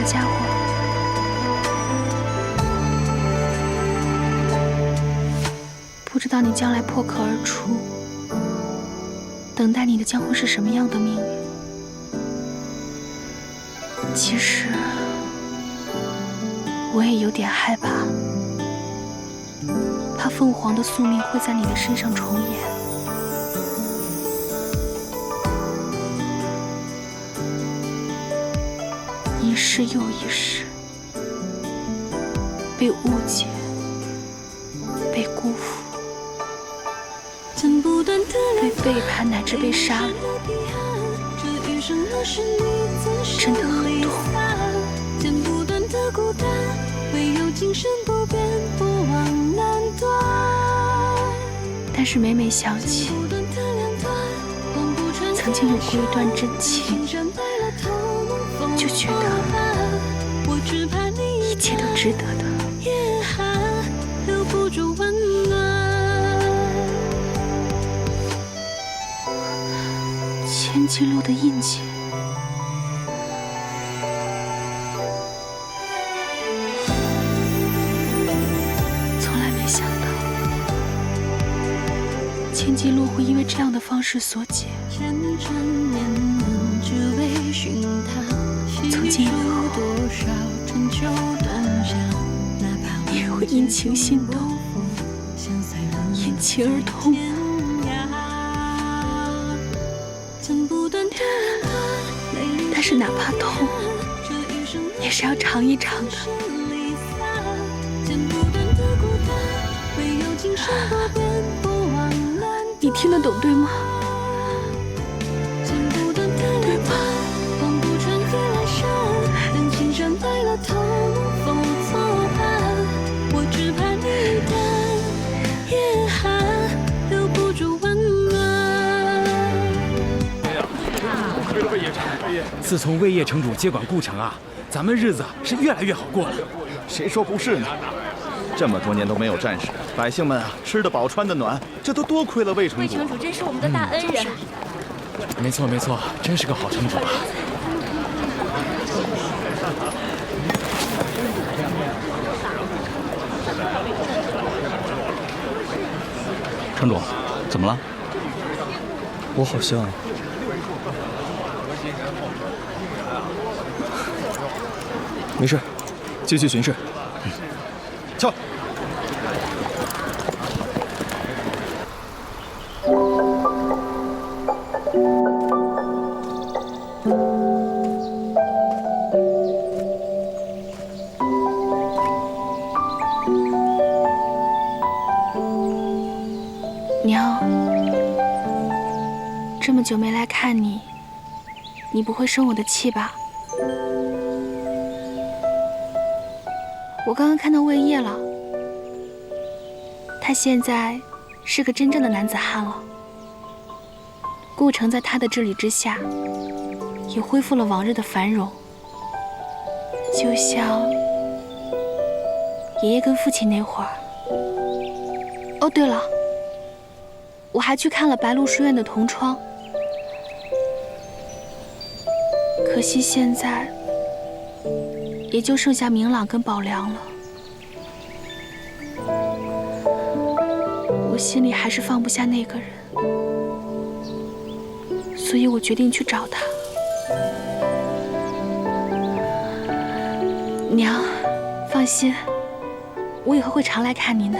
小家伙，不知道你将来破壳而出，等待你的将会是什么样的命运。其实，我也有点害怕，怕凤凰的宿命会在你的身上重演。世又一世，被误解，被辜负，被背叛，乃至被杀戮，真的很痛。但是每每想起，曾经有过一段真情。就觉得一切都值得的。千机路的印记，从来没想到千机路会因为这样的方式所解。从今因情心动，因情而痛。但是哪怕痛，也是要尝一尝的。你听得懂对吗？自从魏业城主接管顾城啊，咱们日子是越来越好过了。谁说不是呢？这么多年都没有战事，百姓们啊吃得饱穿得暖，这都多亏了魏城主。魏城主真是我们的大恩人。没错没错，真是个好城主啊。城主，怎么了？我好像……没事，继续巡视。瞧。娘，这么久没来看你，你不会生我的气吧？我刚刚看到魏业了，他现在是个真正的男子汉了。顾城在他的治理之下，也恢复了往日的繁荣，就像爷爷跟父亲那会儿。哦，对了，我还去看了白鹿书院的同窗，可惜现在。也就剩下明朗跟宝良了，我心里还是放不下那个人，所以我决定去找他。娘，放心，我以后会常来看您的。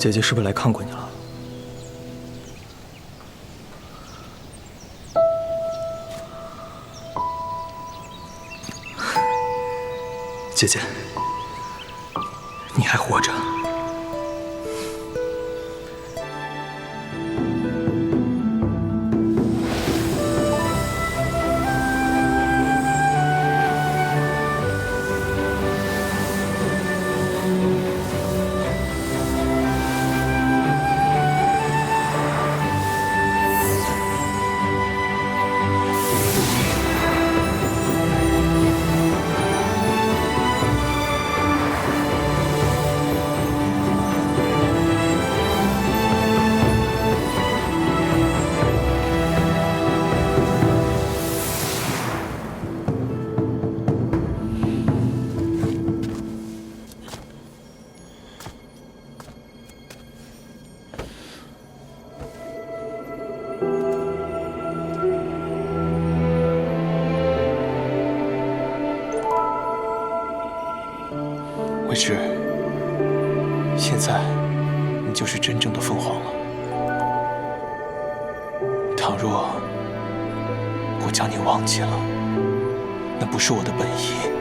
姐姐是不是来看过你了？姐姐，你还活着。魏迟，现在你就是真正的凤凰了。倘若我将你忘记了，那不是我的本意。